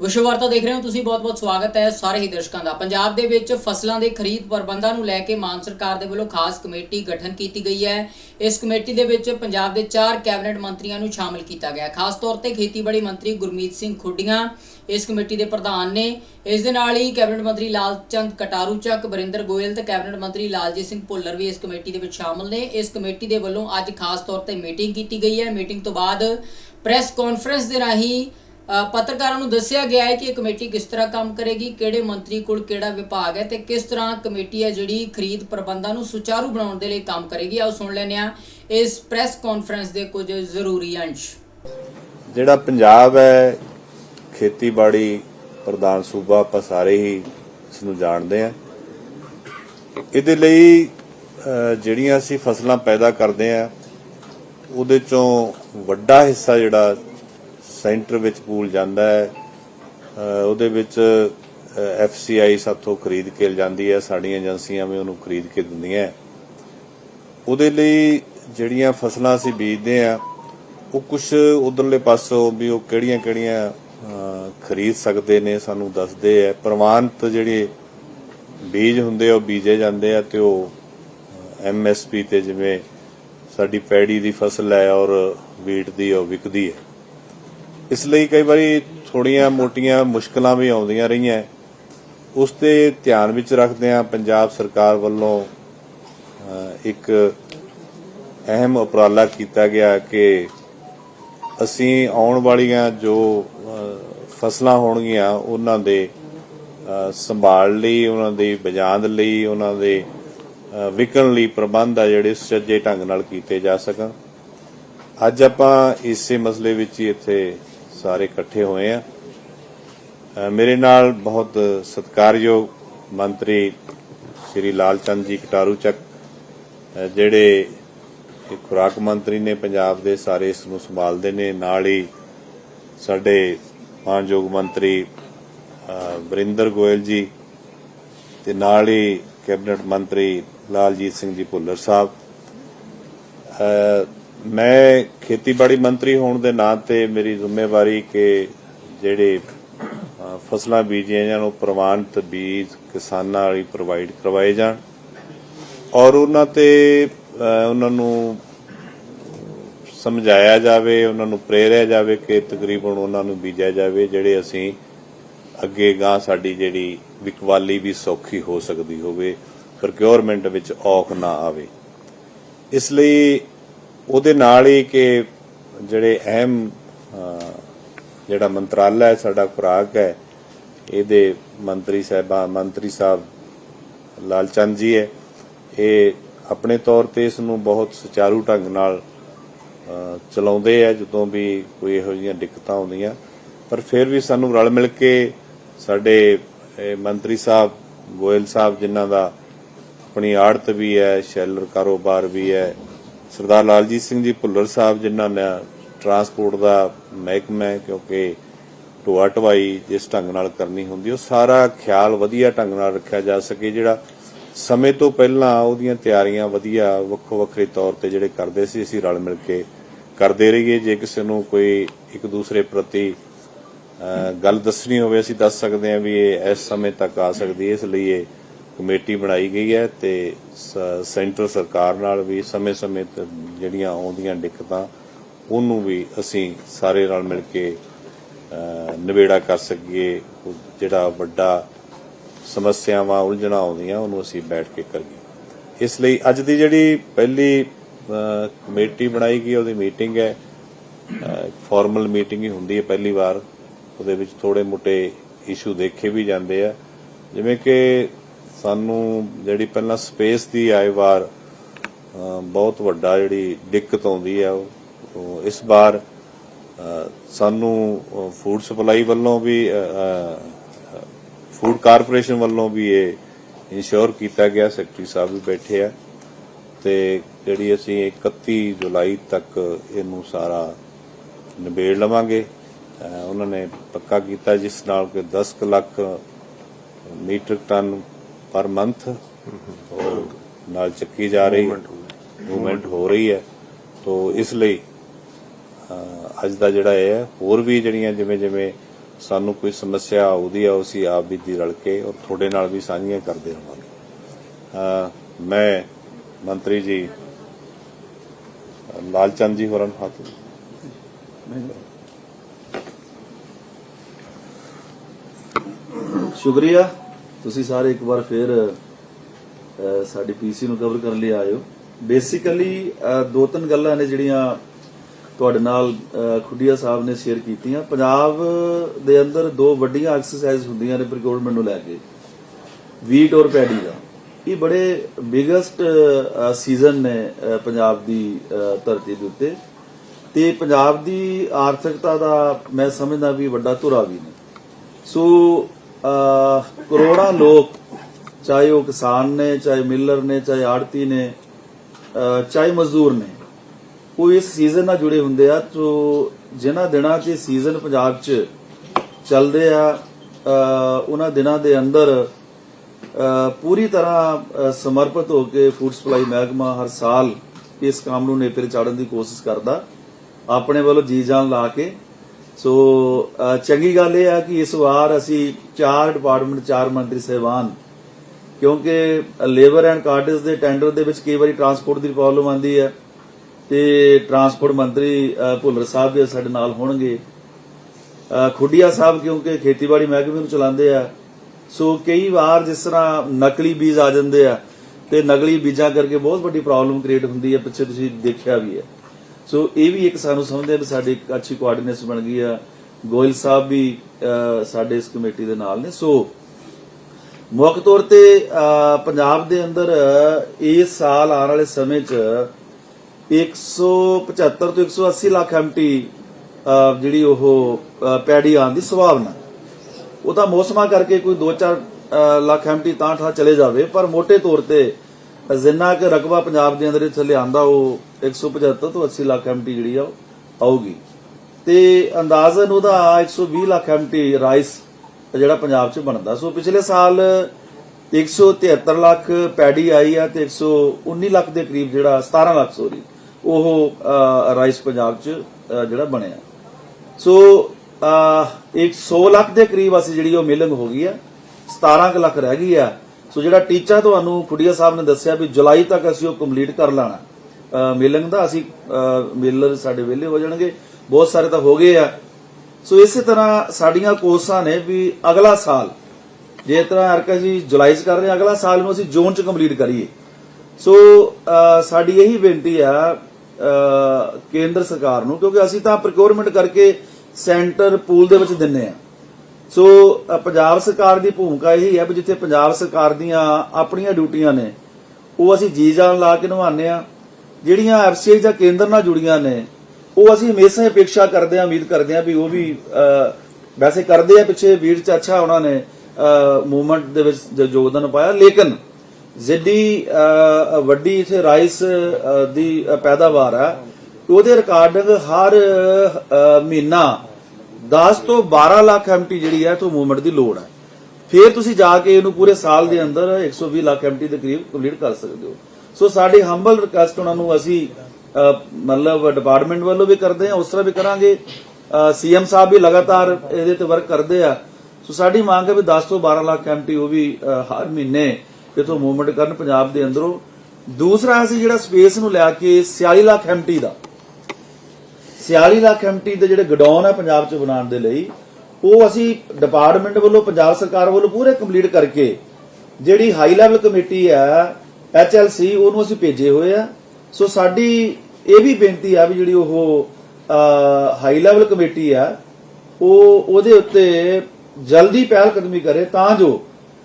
ਵਿਸ਼ਵ ਵਾਰਤਾ ਦੇਖ ਰਹੇ ਹੋ ਤੁਸੀਂ ਬਹੁਤ-ਬਹੁਤ ਸਵਾਗਤ ਹੈ ਸਾਰੇ ਹੀ ਦਰਸ਼ਕਾਂ ਦਾ। ਪੰਜਾਬ ਦੇ ਵਿੱਚ ਫਸਲਾਂ ਦੇ ਖਰੀਦ ਪ੍ਰਬੰਧਾਂ ਨੂੰ ਲੈ ਕੇ ਮਾਨ ਸਰਕਾਰ ਦੇ ਵੱਲੋਂ ਖਾਸ ਕਮੇਟੀ ਗਠਨ ਕੀਤੀ ਗਈ ਹੈ। ਇਸ ਕਮੇਟੀ ਦੇ ਵਿੱਚ ਪੰਜਾਬ ਦੇ ਚਾਰ ਕੈਬਨਿਟ ਮੰਤਰੀਆਂ ਨੂੰ ਸ਼ਾਮਲ ਕੀਤਾ ਗਿਆ ਖਾਸ ਤੌਰ ਤੇ ਖੇਤੀਬਾੜੀ ਮੰਤਰੀ ਗੁਰਮੀਤ ਸਿੰਘ ਖੁੱਡੀਆਂ ਇਸ ਕਮੇਟੀ ਦੇ ਪ੍ਰਧਾਨ ਨੇ। ਇਸ ਦੇ ਨਾਲ ਹੀ ਕੈਬਨਿਟ ਮੰਤਰੀ ਲਾਲਚੰਦ ਕਟਾਰੂ ਚੱਕ ਬਰਿੰਦਰ ਗੋਇਲ ਤੇ ਕੈਬਨਿਟ ਮੰਤਰੀ ਲਾਲਜੀਤ ਸਿੰਘ ਭੁੱਲਰ ਵੀ ਇਸ ਕਮੇਟੀ ਦੇ ਵਿੱਚ ਸ਼ਾਮਲ ਨੇ। ਇਸ ਕਮੇਟੀ ਦੇ ਵੱਲੋਂ ਅੱਜ ਖਾਸ ਤੌਰ ਤੇ ਮੀਟਿੰਗ ਕੀਤੀ ਗਈ ਹੈ। ਮੀਟਿੰਗ ਤੋਂ ਬਾਅਦ ਪ੍ਰੈਸ ਕਾਨਫਰੰਸ ਦੇ ਰਾਹੀਂ ਪੱਤਰਕਾਰਾਂ ਨੂੰ ਦੱਸਿਆ ਗਿਆ ਹੈ ਕਿ ਇਹ ਕਮੇਟੀ ਕਿਸ ਤਰ੍ਹਾਂ ਕੰਮ ਕਰੇਗੀ, ਕਿਹੜੇ ਮੰਤਰੀ ਕੋਲ, ਕਿਹੜਾ ਵਿਭਾਗ ਹੈ ਤੇ ਕਿਸ ਤਰ੍ਹਾਂ ਕਮੇਟੀ ਹੈ ਜਿਹੜੀ ਖਰੀਦ ਪ੍ਰਬੰਧਾਂ ਨੂੰ ਸੁਚਾਰੂ ਬਣਾਉਣ ਦੇ ਲਈ ਕੰਮ ਕਰੇਗੀ। ਆਓ ਸੁਣ ਲੈਂਦੇ ਹਾਂ ਇਸ ਪ੍ਰੈਸ ਕਾਨਫਰੰਸ ਦੇ ਕੁਝ ਜ਼ਰੂਰੀ ਅੰਸ਼। ਜਿਹੜਾ ਪੰਜਾਬ ਹੈ, ਖੇਤੀਬਾੜੀ ਪ੍ਰਧਾਨ ਸੂਬਾ, ਆਪਾਂ ਸਾਰੇ ਹੀ ਇਸ ਨੂੰ ਜਾਣਦੇ ਆ ਇਹਦੇ ਲਈ ਜਿਹੜੀਆਂ ਅਸੀਂ ਫਸਲਾਂ ਪੈਦਾ ਕਰਦੇ ਆ ਉਹਦੇ ਚੋਂ ਵੱਡਾ ਹਿੱਸਾ ਜਿਹੜਾ ਸੈਂਟਰ ਵਿੱਚ ਪੂਲ ਜਾਂਦਾ ਹੈ। ਉਹਦੇ ਵਿੱਚ ਐਫਸੀਆਈ ਸਾਥੋਂ ਖਰੀਦ ਕੇ ਜਾਂਦੀ ਹੈ। ਸਾਡੀਆਂ ਏਜੰਸੀਆਂ ਵੀ ਉਹਨੂੰ ਖਰੀਦ ਕੇ ਦਿੰਦੀਆਂ ਉਹਦੇ ਲਈ ਜਿਹੜੀਆਂ ਫਸਲਾਂ ਅਸੀਂ ਬੀਜਦੇ ਆ ਉਹ ਕੁਝ ਉਧਰਲੇ ਪਾਸੋਂ ਵੀ ਉਹ ਕਿਹੜੀਆਂ ਕਿਹੜੀਆਂ ਖਰੀਦ ਸਕਦੇ ਨੇ ਸਾਨੂੰ ਦੱਸਦੇ ਆ ਪ੍ਰਮਾਣਿਤ ਜਿਹੜੇ ਬੀਜ ਹੁੰਦੇ ਆ, ਉਹ ਬੀਜੇ ਜਾਂਦੇ ਆ ਤੇ ਉਹ ਐਮਐਸਪੀ ਤੇ ਜਿਵੇਂ ਸਾਡੀ ਪੈੜੀ ਦੀ ਫਸਲ ਹੈ ਔਰ ਵੀਟ ਦੀ ਉਹ ਵਿਕਦੀ ਹੈ। ਇਸ ਲਈ ਕਈ ਵਾਰੀ ਥੋੜੀਆਂ ਮੋਟੀਆਂ ਮੁਸ਼ਕਲਾਂ ਵੀ ਆਉਂਦੀਆਂ ਰਹੀਆਂ। ਉਸ ਤੇ ਧਿਆਨ ਵਿੱਚ ਰੱਖਦਿਆਂ ਪੰਜਾਬ ਸਰਕਾਰ ਵੱਲੋਂ ਇੱਕ ਅਹਿਮ ਉਪਰਾਲਾ ਕੀਤਾ ਗਿਆ ਕਿ ਅਸੀਂ ਆਉਣ ਵਾਲੀਆਂ ਜੋ ਫਸਲਾਂ ਹੋਣਗੀਆਂ, ਉਹਨਾਂ ਦੇ ਸੰਭਾਲ ਲਈ, ਉਹਨਾਂ ਦੀ ਬਜਾਂਦ ਲਈ, ਉਹਨਾਂ ਦੇ ਵਿਕਣ ਲਈ ਪ੍ਰਬੰਧ ਆ ਜਿਹੜੇ ਸੁਚੱਜੇ ਢੰਗ ਨਾਲ ਕੀਤੇ ਜਾ ਸਕਣ। ਅੱਜ ਆਪਾਂ ਇਸੇ ਮਸਲੇ ਵਿੱਚ ਹੀ ਇੱਥੇ ਸਾਰੇ ਇਕੱਠੇ ਹੋਏ ਆ। ਮੇਰੇ ਨਾਲ ਬਹੁਤ ਸਤਿਕਾਰਯੋਗ ਮੰਤਰੀ ਸ਼੍ਰੀ ਲਾਲਚੰਦ ਜੀ ਕਟਾਰੂ ਚੱਕ ਜਿਹੜੇ ਖੁਰਾਕ ਮੰਤਰੀ ਨੇ ਪੰਜਾਬ ਦੇ ਸਾਰੇ ਇਸ ਨੂੰ ਸੰਭਾਲਦੇ ਨੇ। ਨਾਲ ਹੀ ਸਾਡੇ ਮਾਨਯੋਗ ਮੰਤਰੀ ਅਹ, ਵਰਿੰਦਰ ਗੋਇਲ ਜੀ ਤੇ ਨਾਲ ਹੀ ਕੈਬਨਿਟ ਮੰਤਰੀ ਲਾਲਜੀਤ ਸਿੰਘ ਜੀ ਭੁੱਲਰ ਸਾਹਿਬ। ਮੈਂ ਖੇਤੀਬਾੜੀ ਮੰਤਰੀ ਹੋਣ ਦੇ ਨਾਂ ਤੇ ਮੇਰੀ ਜ਼ਿੰਮੇਵਾਰੀ ਕਿ ਜਿਹੜੇ ਫਸਲਾਂ ਬੀਜੀਆਂ ਜਾਣ, ਉਹ ਪ੍ਰਵਾਨਿਤ ਬੀਜ ਕਿਸਾਨਾਂ ਲਈ ਪ੍ਰੋਵਾਈਡ ਕਰਵਾਏ ਜਾਣ। ਔਰ ਉਹਨਾਂ ਤੇ ਉਹਨਾਂ ਨੂੰ ਸਮਝਾਇਆ ਜਾਵੇ, ਉਹਨਾਂ ਨੂੰ ਪ੍ਰੇਰਿਆ ਜਾਵੇ ਕਿ ਤਕਰੀਬਨ ਉਹਨਾਂ ਨੂੰ ਬੀਜਿਆ ਜਾਵੇ, ਜਿਹੜੇ ਅਸੀਂ ਅੱਗੇ ਗਾਂ ਸਾਡੀ ਜਿਹੜੀ ਵਿਕਵਾਲੀ ਵੀ ਸੌਖੀ ਹੋ ਸਕਦੀ ਹੋਵੇ ਪ੍ਰੋਕਿਉਰਮੈਂਟ ਵਿੱਚ ਔਖ ਨਾ ਆਵੇ। ਇਸ ਲਈ ਉਹਦੇ ਨਾਲ ਹੀ ਕਿ ਜਿਹੜੇ ਅਹਿਮ ਜਿਹੜਾ ਮੰਤਰਾਲਾ ਹੈ, ਸਾਡਾ ਖੁਰਾਕ ਹੈ, ਇਹਦੇ ਮੰਤਰੀ ਸਾਹਿਬਾਂ, ਮੰਤਰੀ ਸਾਹਿਬ ਲਾਲਚੰਦ ਜੀ ਹੈ, ਇਹ ਆਪਣੇ ਤੌਰ ਤੇ ਇਸ ਨੂੰ ਬਹੁਤ ਸੁਚਾਰੂ ਢੰਗ ਨਾਲ ਚਲਾਉਂਦੇ ਆ, ਜਦੋਂ ਵੀ ਕੋਈ ਇਹੋ ਜਿਹੀਆਂ ਦਿੱਕਤਾਂ ਆਉਂਦੀਆਂ। ਪਰ ਫਿਰ ਵੀ ਸਾਨੂੰ ਰਲ ਮਿਲ ਕੇ ਸਾਡੇ ਮੰਤਰੀ ਸਾਹਿਬ, ਗੋਇਲ ਸਾਹਿਬ ਜਿਨ੍ਹਾਂ ਦਾ ਆਪਣੀ ਆੜਤ ਵੀ ਹੈ, ਸ਼ੈਲਰ ਕਾਰੋਬਾਰ ਵੀ ਹੈ ਸਰਦਾਰ ਲਾਲਜੀਤ ਸਿੰਘ ਜੀ ਭੁੱਲਰ ਸਾਹਿਬ, ਜਿਨ੍ਹਾਂ ਨੇ ਟਰਾਂਸਪੋਰਟ ਦਾ ਮਹਿਕਮਾ ਕਿਉਂਕਿ ਢੋਆ ਢਵਾਈ ਜਿਸ ਢੰਗ ਨਾਲ ਕਰਨੀ ਹੁੰਦੀ, ਉਹ ਸਾਰਾ ਖਿਆਲ ਵਧੀਆ ਢੰਗ ਨਾਲ ਰੱਖਿਆ ਜਾ ਸਕੇ, ਜਿਹੜਾ ਸਮੇਂ ਤੋਂ ਪਹਿਲਾਂ ਉਹਦੀਆਂ ਤਿਆਰੀਆਂ ਵਧੀਆ ਵੱਖੋ ਵੱਖਰੇ ਤੌਰ ਤੇ ਜਿਹੜੇ ਕਰਦੇ ਸੀ, ਅਸੀਂ ਰਲ ਮਿਲ ਕੇ ਕਰਦੇ ਰਹੀਏ। ਜੇ ਕਿਸੇ ਨੂੰ ਕੋਈ ਇੱਕ ਦੂਸਰੇ ਪ੍ਰਤੀ ਗੱਲ ਦੱਸਣੀ ਹੋਵੇ, ਅਸੀਂ ਦੱਸ ਸਕਦੇ ਹਾਂ ਵੀ ਇਹ ਇਸ ਸਮੇਂ ਤੱਕ ਆ ਸਕਦੀ ਹੈ। ਇਸ ਲਈ ਇਹ ਕਮੇਟੀ ਬਣਾਈ ਗਈ ਹੈ ਤੇ ਸ- ਸੈਂਟਰ ਸਰਕਾਰ ਨਾਲ ਵੀ ਸਮੇਂ-ਸਮੇਂ ਤੇ ਜਿਹੜੀਆਂ ਆਉਂਦੀਆਂ ਦਿੱਕਤਾਂ ਉਹਨੂੰ ਵੀ ਅਸੀਂ ਸਾਰੇ ਨਾਲ ਮਿਲ ਕੇ ਅਹ, ਨਿਬੇੜਾ ਕਰ ਸਕੀਏ। ਜਿਹੜਾ ਵੱਡਾ ਸਮੱਸਿਆਵਾਂ ਉਲਝਣਾ ਆਉਂਦੀਆਂ ਉਹਨੂੰ ਅਸੀਂ ਬੈਠ ਕੇ ਕਰੀਏ। ਇਸ ਲਈ ਅੱਜ ਦੀ ਜਿਹੜੀ ਪਹਿਲੀ ਕਮੇਟੀ ਬਣਾਈ ਗਈ ਉਹਦੀ ਮੀਟਿੰਗ ਹੈ। ਫਾਰਮਲ ਮੀਟਿੰਗ ਹੀ ਹੁੰਦੀ ਹੈ ਪਹਿਲੀ ਵਾਰ। ਉਹਦੇ ਵਿੱਚ ਥੋੜੇ ਮੋਟੇ ਇਸ਼ੂ ਦੇਖੇ ਵੀ ਜਾਂਦੇ ਆ। ਜਿਵੇਂ ਕਿ ਸਾਨੂੰ ਜਿਹੜੀ ਪਹਿਲਾਂ ਸਪੇਸ ਦੀ ਆਏ ਵਾਰ ਬਹੁਤ ਵੱਡਾ ਜਿਹੜੀ ਦਿੱਕਤ ਆਉਂਦੀ ਹੈ ਉਹ ਇਸ ਵਾਰ ਸਾਨੂੰ ਫੂਡ ਸਪਲਾਈ ਵੱਲੋਂ ਵੀ ਫੂਡ ਕਾਰਪੋਰੇਸ਼ਨ ਵੱਲੋਂ ਵੀ ਇਹ ਇਨਸ਼ੋਰ ਕੀਤਾ ਗਿਆ ਸੈਕਟਰੀ ਸਾਹਿਬ ਵੀ ਬੈਠੇ ਆ। ਤੇ ਜਿਹੜੀ ਅਸੀਂ 31 ਜੁਲਾਈ ਤੱਕ ਇਹਨੂੰ ਸਾਰਾ ਨਿਬੇੜ ਲਵਾਂਗੇ। ਉਹਨਾਂ ਨੇ ਪੱਕਾ ਕੀਤਾ, ਜਿਸ ਨਾਲ ਕਿ 10 ਕੁ lakh metre ton per month ਨਾਲ ਚੱਕੀ ਜਾ ਰਹੀ ਮੂਵਮੈਂਟ ਹੋ ਰਹੀ। ਹੈ ਤੋ ਇਸ ਲਈ ਅੱਜ ਦਾ ਜਿਹੜਾ ਇਹ ਹੈ ਹੋਰ ਵੀ ਜਿਹੜੀਆਂ ਜਿਵੇਂ ਜਿਵੇਂ ਸਾਨੂੰ ਕੋਈ ਸਮੱਸਿਆ ਆਉਦੀ ਆ ਉਸੇ ਆਪ ਵੀ ਦੀ ਰਲ ਕੇ ਔਰ ਤੁਹਾਡੇ ਨਾਲ ਵੀ ਸਾਂਝੀਆਂ ਕਰਦੇ ਰਹਾਂਗੇ। ਮੈਂ ਮੰਤਰੀ ਜੀ ਲਾਲਚੰਦ ਜੀ ਹੋਰਾਂ ਨੂੰ ਹੱਥ ਸ਼ੁਕਰੀਆ। ਤੁਸੀਂ ਸਾਰੇ ਇੱਕ ਵਾਰ ਫਿਰ ਅਹ, ਸਾਡੀ ਪੀਸੀ ਨੂੰ ਕਵਰ ਕਰਨ ਲਈ ਆਏ ਹੋ। ਬੇਸਿਕਲੀ ਦੋ ਤਿੰਨ ਗੱਲਾਂ ਨੇ ਜਿਹੜੀਆਂ ਤੁਹਾਡੇ ਨਾਲ ਖੁੱਡੀਆ ਸਾਹਿਬ ਨੇ ਸ਼ੇਅਰ ਕੀਤੀਆਂ। ਪੰਜਾਬ ਦੇ ਅੰਦਰ ਦੋ ਵੱਡੀਆਂ ਐਕਸਰਸਾਈਜ਼ ਹੁੰਦੀਆਂ ਨੇ ਪ੍ਰੋਕਿਉਰਮੈਂਟ ਨੂੰ ਲੈ ਕੇ। ਵੀਟ ਔਰ ਪੈਡੀ ਦਾ। ਇਹ ਬੜੇ ਬਿਗੇਸਟ ਸੀਜ਼ਨ ਨੇ ਪੰਜਾਬ ਦੀ ਧਰਤੀ ਦੇ ਉੱਤੇ। ਤੇ ਪੰਜਾਬ ਦੀ ਆਰਥਿਕਤਾ ਦਾ ਮੈਂ ਸਮਝਦਾ ਵੀ ਵੱਡਾ ਧੁਰਾ ਵੀ ਨੇ। ਸੋ ਕਰੋੜਾਂ ਲੋਕ, ਚਾਹੇ ਉਹ ਕਿਸਾਨ ਨੇ, ਚਾਹੇ ਮਿਲਰ ਨੇ, ਚਾਹੇ ਆੜਤੀ ਨੇ ਚਾਹੇ ਮਜ਼ਦੂਰ ਨੇ, ਉਹ ਇਸ ਸੀਜ਼ਨ ਨਾਲ ਜੁੜੇ ਹੁੰਦੇ ਆ ਸੋ ਜਿਨ੍ਹਾਂ ਦਿਨਾਂ 'ਚ ਸੀਜ਼ਨ ਪੰਜਾਬ 'ਚ ਚੱਲਦੇ ਆ ਉਹਨਾਂ ਦਿਨਾਂ ਦੇ ਅੰਦਰ ਪੂਰੀ ਤਰ੍ਹਾਂ ਸਮਰਪਿਤ ਹੋ ਕੇ ਫੂਡ ਸਪਲਾਈ ਮਹਿਕਮਾ ਹਰ ਸਾਲ ਇਸ ਕੰਮ ਨੂੰ ਨੇਪਰੇ ਚਾੜਨ ਦੀ ਕੋਸ਼ਿਸ਼ ਕਰਦਾ। ਆਪਣੇ ਵੱਲੋਂ ਜੀ ਜਾਨ ਲਾ ਕੇ ਸੋ ਚੰਗੀ ਗੱਲ ਇਹ ਆ ਕਿ ਇਸ ਵਾਰ ਅਸੀਂ ਚਾਰ ਡਿਪਾਰਟਮੈਂਟ ਚਾਰ ਮੰਤਰੀ ਸਹਿਬਾਨ, ਕਿਉਂਕਿ ਲੇਬਰ ਐਂਡ ਕਾਰਡਸ ਦੇ ਟੈਂਡਰ ਦੇ ਵਿੱਚ ਕਈ ਵਾਰੀ ਟਰਾਂਸਪੋਰਟ ਦੀ ਪ੍ਰੋਬਲਮ ਆਉਂਦੀ ਹੈ ਤੇ ਟਰਾਂਸਪੋਰਟ ਮੰਤਰੀ ਭੁੱਲਰ ਸਾਹਿਬ ਵੀ ਸਾਡੇ ਨਾਲ ਹੋਣਗੇ। ਖੁੱਡੀਆ ਸਾਹਿਬ ਕਿਉਂਕਿ ਖੇਤੀਬਾੜੀ ਮਹਿਕਮੇ ਨੂੰ ਚਲਾਉਂਦੇ ਆ, ਸੋ ਕਈ ਵਾਰ ਜਿਸ ਤਰ੍ਹਾਂ ਨਕਲੀ ਬੀਜ ਆ ਜਾਂਦੇ ਆ, ਤੇ ਨਕਲੀ ਬੀਜਾਂ ਕਰਕੇ ਬਹੁਤ ਵੱਡੀ ਪ੍ਰੋਬਲਮ ਕ੍ਰੀਏਟ ਹੁੰਦੀ ਹੈ, ਪਿੱਛੇ ਤੁਸੀਂ ਦੇਖਿਆ ਵੀ ਹੈ। ਸੋ ਇਹ ਵੀ ਇੱਕ ਸਾਨੂੰ ਸਮਝਦੇ ਵੀ ਸਾਡੀ ਇੱਕ ਅੱਛੀ ਕੋਆਰਡੀਨੇਸ਼ਨ ਬਣ ਗਈ ਆ। ਗੋਇਲ ਸਾਹਿਬ ਵੀ ਸਾਡੇ ਇਸ ਕਮੇਟੀ ਦੇ ਨਾਲ ਨੇ। ਸੋ ਮੁੱਖ ਤੌਰ ਤੇ ਪੰਜਾਬ ਦੇ ਅੰਦਰ ਇਸ ਸਾਲ ਆਉਣ ਵਾਲੇ ਸਮੇਂ 'ਚ 175 ਤੋਂ 180 ਲੱਖ ਐਮਟੀ ਜਿਹੜੀ ਉਹ ਅਹ, ਪੈੜੀ ਆਉਣ ਦੀ ਸੰਭਾਵਨਾ। ਉਹ ਤਾਂ ਮੌਸਮਾਂ ਕਰਕੇ ਕੋਈ 2-4 ਲੱਖ ਐਮਟੀ ਤਾਂ ਠਾ ਚਲੇ ਜਾਵੇ ਪਰ ਮੋٹے ਤੌਰ ਤੇ ਜਿੰਨਾ ਕਿ ਰਕਬਾ ਪੰਜਾਬ ਦੇ ਅੰਦਰ ਥੱਲੇ ਆਂਦਾ ਉਹ 175 ਤੋਂ 80 ਲੱਖ ਐਮਟੀ ਜਿਹੜੀ ਆ ਉਹ ਆਊਗੀ। ਤੇ ਅੰਦਾਜ਼ਨ ਉਹਦਾ 120 ਲੱਖ ਐਮਟੀ ਰਾਈਸ ਜਿਹੜਾ ਪੰਜਾਬ 'ਚ ਬਣਦਾ। ਸੋ ਪਿਛਲੇ ਸਾਲ 173 ਲੱਖ ਪੈਡੀ ਆਈ ਆ ਤੇ 119 ਲੱਖ ਦੇ ਕਰੀਬ ਜਿਹੜਾ 17 ਲੱਖ ਸੋਰੀ ਉਹ ਰਾਈਸ ਪੰਜਾਬ 'ਚ ਜਿਹੜਾ ਬਣਿਆ। ਸੋ ਅਹ, ਇੱਕ 100 ਲੱਖ ਦੇ ਕਰੀਬ ਅਸੀਂ ਜਿਹੜੀ ਉਹ ਮਿਲਿੰਗ ਹੋ ਗਈ ਆ 17 ਕੁ ਲੱਖ ਰਹਿ ਗਈ ਆ। ਸੋ ਜਿਹੜਾ ਟੀਚਾ ਤੁਹਾਨੂੰ ਖੁੱਡੀਆ ਸਾਹਿਬ ਨੇ ਦੱਸਿਆ ਵੀ ਜੁਲਾਈ ਤੱਕ ਅਸੀਂ ਉਹ ਕੰਪਲੀਟ ਕਰ ਲਾਣਾ। ਮੇਲਿੰਗ ਦਾ ਅਸੀਂ ਮੇਲਰ ਸਾਡੇ ਵਿਹਲੇ ਹੋ ਜਾਣਗੇ। ਬਹੁਤ ਸਾਰੇ ਤਾਂ ਹੋ ਗਏ ਆ। ਸੋ ਇਸੇ ਤਰ੍ਹਾਂ ਸਾਡੀਆਂ ਕੋਰਸਾਂ ਨੇ ਵੀ ਅਗਲਾ ਸਾਲ ਜੇ ਤਰ੍ਹਾਂ ਅਰਕਾ ਜੀ ਜੁਲਾਈ 'ਚ ਕਰ ਰਹੇ ਹਾਂ, ਅਗਲਾ ਸਾਲ ਨੂੰ ਅਸੀਂ ਜੂਨ 'ਚ ਕੰਪਲੀਟ ਕਰੀਏ। ਸੋ ਸਾਡੀ ਇਹੀ ਬੇਨਤੀ ਆ ਕੇਂਦਰ ਸਰਕਾਰ ਨੂੰ ਕਿਉਂਕਿ ਅਸੀਂ ਤਾਂ ਪ੍ਰੋਕਿਉਰਮੈਂਟ ਕਰਕੇ ਸੈਂਟਰ ਪੂਲ ਦੇ ਵਿੱਚ ਦਿੰਨੇ ਆ। ਸੋ ਪੰਜਾਬ ਸਰਕਾਰ ਦੀ ਭੂਮਿਕਾ ਇਹੀ ਹੈ ਵੀ ਜਿੱਥੇ ਪੰਜਾਬ ਸਰਕਾਰ ਦੀਆਂ ਆਪਣੀਆਂ ਡਿਊਟੀਆਂ ਨੇ, ਉਹ ਅਸੀਂ ਜੀ ਜਾਨ ਲਾ ਕੇ ਨਿਭਾਉਂਦੇ ਆ ਜਿਹੜੀਆਂ ਐਫਸੀਆਈ ਜਾਂ ਕੇਂਦਰ ਨਾਲ ਜੁੜੀਆਂ ਨੇ, ਉਹ ਅਸੀਂ ਹਮੇਸ਼ਾ ਹੀ ਅਪੇક્ષਾ ਕਰਦੇ ਆ ਉਮੀਦ ਕਰਦੇ ਆ ਵੀ ਉਹ ਵੀ ਵੈਸੇ ਕਰਦੇ ਆ ਪਿੱਛੇ ਵੀਰ ਚ ਅੱਛਾ ਉਹਨਾਂ ਨੇ ਮੂਵਮੈਂਟ ਦੇ ਵਿੱਚ ਯੋਗਦਾਨ ਪਾਇਆ। ਲੇਕਿਨ ਜਿੱਡੀ ਵੱਡੀ ਇਥੇ ਰਾਈਸ ਦੀ ਪੈਦਾਵਾਰ ਆ, ਉਹਦੇ ਰਿਕਾਰਡਿੰਗ ਹਰ ਮਹੀਨਾ 10 ਤੋਂ 12 ਲੱਖ ਐਮਟੀ ਜਿਹੜੀ ਹੈ ਤੋਂ ਮੂਵਮੈਂਟ ਦੀ ਲੋੜ ਹੈ। ਫਿਰ ਤੁਸੀਂ ਜਾ ਕੇ ਇਹਨੂੰ ਪੂਰੇ ਸਾਲ ਦੇ ਅੰਦਰ 120 ਲੱਖ ਐਮਟੀ ਦੇ ਕਰੀਬ ਕੰਪਲੀਟ ਕਰ ਸਕਦੇ ਹੋ। ਸੋ ਸਾਡੀ ਹੰਬਲ ਰਿਕਵੈਸਟ ਉਹਨਾਂ ਨੂੰ ਅਸੀਂ ਮਤਲਬ ਡਿਪਾਰਟਮੈਂਟ ਵੱਲੋਂ ਵੀ ਕਰਦੇ ਹਾਂ, ਉਸ ਤਰ੍ਹਾਂ ਵੀ ਕਰਾਂਗੇ। ਸੀਐਮ ਸਾਹਿਬ ਵੀ ਲਗਾਤਾਰ ਇਹਦੇ ਤੇ ਵਰਕ ਕਰਦੇ ਆ। ਸੋ ਸਾਡੀ ਮੰਗ ਹੈ ਵੀ 10 ਤੋਂ 12 ਲੱਖ ਐਮਟੀ ਉਹ ਵੀ ਹਰ ਮਹੀਨੇ ਇਥੋਂ ਮੂਵਮੈਂਟ ਕਰਨ ਪੰਜਾਬ ਦੇ ਅੰਦਰੋਂ। ਦੂਸਰਾ ਅਸੀਂ ਜਿਹੜਾ ਸਪੇਸ ਨੂੰ ਲਿਆ ਕੇ 46 ਲੱਖ ਐਮਟੀ ਦਾ 46 ਲੱਖ ਐਮਟੀ ਦੇ ਜਿਹੜੇ ਗਡਾਊਨ ਹੈ ਪੰਜਾਬ 'ਚ ਬਣਾਉਣ ਦੇ ਲਈ, ਉਹ ਅਸੀਂ ਡਿਪਾਰਟਮੈਂਟ ਵੱਲੋਂ, ਪੰਜਾਬ ਸਰਕਾਰ ਵੱਲੋਂ ਪੂਰੇ ਕੰਪਲੀਟ ਕਰਕੇ ਜਿਹੜੀ ਹਾਈ ਲੈਵਲ ਕਮੇਟੀ ਹੈ ਐਚਐਲਸੀ ਉਹਨੂੰ ਅਸੀਂ ਭੇਜੇ ਹੋਏ ਆ। ਸੋ ਸਾਡੀ ਇਹ ਵੀ ਬੇਨਤੀ ਆ ਵੀ ਜਿਹੜੀ ਉਹ ਹਾਈ ਲੈਵਲ ਕਮੇਟੀ ਆ, ਉਹ ਉਹਦੇ ਉੱਤੇ ਜਲਦੀ ਪਹਿਲ ਕਦਮੀ ਕਰੇ ਤਾਂ ਜੋ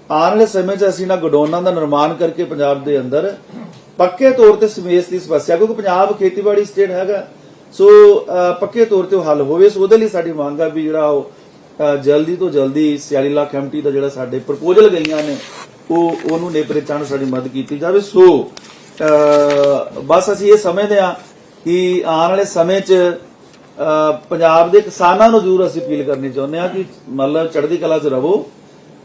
ਆਉਣ ਵਾਲੇ ਸਮੇਂ 'ਚ ਅਸੀਂ ਨਾ ਗਡੋਨਾਂ ਦਾ ਨਿਰਮਾਣ ਕਰਕੇ ਪੰਜਾਬ ਦੇ ਅੰਦਰ ਪੱਕੇ ਤੌਰ ਤੇ ਸਮੇਸ ਦੀ ਸਮੱਸਿਆ, ਕਿਉਂਕਿ ਪੰਜਾਬ ਖੇਤੀਬਾੜੀ ਸਟੇਟ ਹੈਗਾ। ਸੋ ਪੱਕੇ ਤੌਰ ਤੇ ਉਹ ਹੱਲ ਹੋਵੇ। ਸੋ, ਉਹਦੇ ਲਈ ਸਾਡੀ ਮੰਗ ਆ ਵੀ ਜਿਹੜਾ ਉਹ ਜਲਦੀ ਤੋਂ ਜਲਦੀ 46 ਲੱਖ ਐਮਟੀ ਦਾ ਜਿਹੜਾ ਸਾਡੇ ਪ੍ਰਪੋਜ਼ਲ ਗਈਆਂ ਨੇ, ਉਹ, ਉਹਨੂੰ ਨੇਪਰੇ ਚਾਣ ਸਾਡੀ ਮਦਦ ਕੀਤੀ ਜਾਵੇ। ਸੋ ਬਸ ਅਸੀਂ ਇਹ ਸਮਝਦੇ ਹਾਂ ਕਿ ਆਉਣ ਵਾਲੇ ਸਮੇਂ 'ਚ ਪੰਜਾਬ ਦੇ ਕਿਸਾਨਾਂ ਨੂੰ ਜ਼ਰੂਰ ਅਸੀਂ ਅਪੀਲ ਕਰਨੀ ਚਾਹੁੰਦੇ ਹਾਂ ਕਿ ਮਤਲਬ ਚੜ੍ਹਦੀ ਕਲਾ 'ਚ ਰਹੋ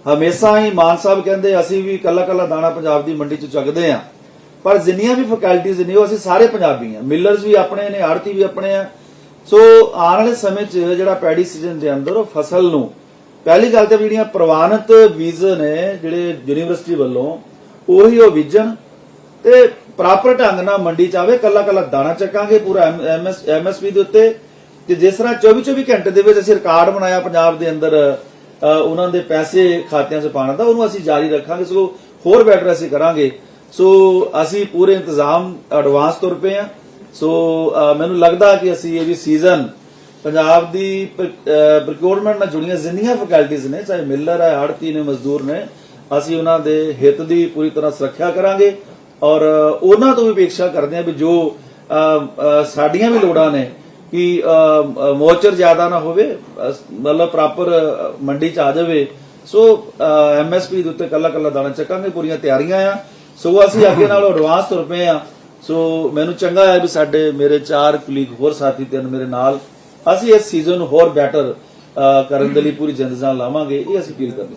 ਹਮੇਸ਼ਾ ਹੀ ਮਾਨ ਸਾਹਿਬ ਕਹਿੰਦੇ, ਅਸੀਂ ਵੀ ਕੱਲਾ ਕੱਲਾ ਦਾਣਾ ਪੰਜਾਬ ਦੀ ਮੰਡੀ 'ਚ ਚੱਕਦੇ ਆ ਪਰ ਜਿੰਨੀਆਂ ਵੀ ਫੈਕਲਟੀਆਂ ਨੇ ਉਹ ਅਸੀਂ ਸਾਰੇ ਪੰਜਾਬੀ ਆ। ਮਿਲਰਸ ਵੀ ਆਪਣੇ ਨੇ ਆੜਤੀ ਵੀ ਆਪਣੇ ਆ। ਸੋ ਆਉਣ ਵਾਲੇ ਸਮੇਂ 'ਚ ਜਿਹੜਾ ਪੈਡੀ ਸੀਜ਼ਨ ਦੇ ਅੰਦਰ ਉਹ ਫਸਲ ਨੂੰ ਪਹਿਲੀ ਗੱਲ ਤੇ ਜਿਹੜੀਆਂ ਪ੍ਰਵਾਨਿਤ ਬੀਜ ਨੇ ਜਿਹੜੇ ਯੂਨੀਵਰਸਿਟੀ ਵੱਲੋਂ ਉਹੀ ਉਹ ਬੀਜਣ ਤੇ ਪ੍ਰਾਪਰ ਢੰਗ ਨਾਲ ਮੰਡੀ ਚ ਆਵੇ ਕੱਲਾ ਕੱਲਾ ਦਾਣਾ ਚੱਕਾਂਗੇ ਪੂਰਾ ਐਮਐਸ ਐਮਐਸਪੀ ਦੇ ਉੱਤੇ। ਤੇ ਜਿਸ ਤਰ੍ਹਾਂ 24 24 ਘੰਟੇ ਦੇ ਵਿੱਚ ਅਸੀਂ ਰਿਕਾਰਡ ਬਣਾਇਆ ਪੰਜਾਬ ਦੇ ਅੰਦਰ ਅ, ਉਹਨਾਂ ਦੇ ਪੈਸੇ ਖਾਤਿਆਂ 'ਚ ਪਾਉਣ ਦਾ ਉਹਨੂੰ ਅਸੀਂ ਜਾਰੀ ਰੱਖਾਂਗੇ। ਸੋ ਹੋਰ ਬੈਟਰ ਅਸੀਂ ਕਰਾਂਗੇ। ਸੋ ਅਸੀਂ ਪੂਰੇ ਇੰਤਜ਼ਾਮ ਐਡਵਾਂਸ ਤੁਰ ਪਏ ਆ ਸੋ ਮੈਨੂੰ ਲੱਗਦਾ ਕਿ ਅਸੀਂ ਇਹ ਵੀ ਸੀਜ਼ਨ ਪੰਜਾਬ ਦੀ ਪ੍ਰੋਕਿਉਰਮੈਂਟ ਨਾਲ ਜੁੜੀਆਂ ਜਿੰਨੀਆਂ ਫੈਕਲਟੀਆਂ ਨੇ ਚਾਹੇ ਮਿਲਰ ਹੈ ਆੜਤੀ ਨੇ ਮਜ਼ਦੂਰ ਨੇ ਅਸੀਂ ਉਹਨਾਂ ਦੇ ਹਿੱਤ ਦੀ ਪੂਰੀ ਤਰ੍ਹਾਂ ਸੁਰੱਖਿਆ ਕਰਾਂਗੇ। ਔਰ ਅ, ਉਹਨਾਂ ਤੋਂ ਵੀ ਅਪੇક્ષਾ ਕਰਦੇ ਹਾਂ ਵੀ ਜੋ ਸਾਡੀਆਂ ਵੀ ਲੋੜਾਂ ਨੇ ਕਿ ਮੋਚਰ ਜ਼ਿਆਦਾ ਨਾ ਹੋਵੇ ਮਤਲਬ ਪ੍ਰਾਪਰ ਮੰਡੀ ਚ ਆ ਜਾਵੇ। ਸੋ ਐਮਐਸਪੀ ਦੇ ਉੱਤੇ ਕੱਲਾ ਕੱਲਾ ਦਾਣਾ ਚੱਕਾਂਗੇ ਪੂਰੀਆਂ ਤਿਆਰੀਆਂ ਆ। ਸੋ ਅਸੀਂ ਅੱਗੇ ਨਾਲੋਂ ਐਡਵਾਂਸ ਤੁਰ ਪਏ ਆ ਸੋ ਮੈਨੂੰ ਚੰਗਾ ਹੈ ਵੀ ਸਾਡੇ ਮੇਰੇ ਚਾਰ ਕੁਲੀਗ ਹੋਰ ਸਾਥੀ ਤਿੰਨ ਮੇਰੇ ਨਾਲ ਅਸੀਂ ਇਸ ਸੀਜ਼ਨ ਨੂੰ ਹੋਰ ਬੈਟਰ ਕਰਨ ਦੇ ਲਈ ਪੂਰੀ ਜਿੰਦ ਜਾਨ ਲਾਵਾਂਗੇ। ਇਹ ਅਸੀਂ ਫੀਲ ਕਰਦੇ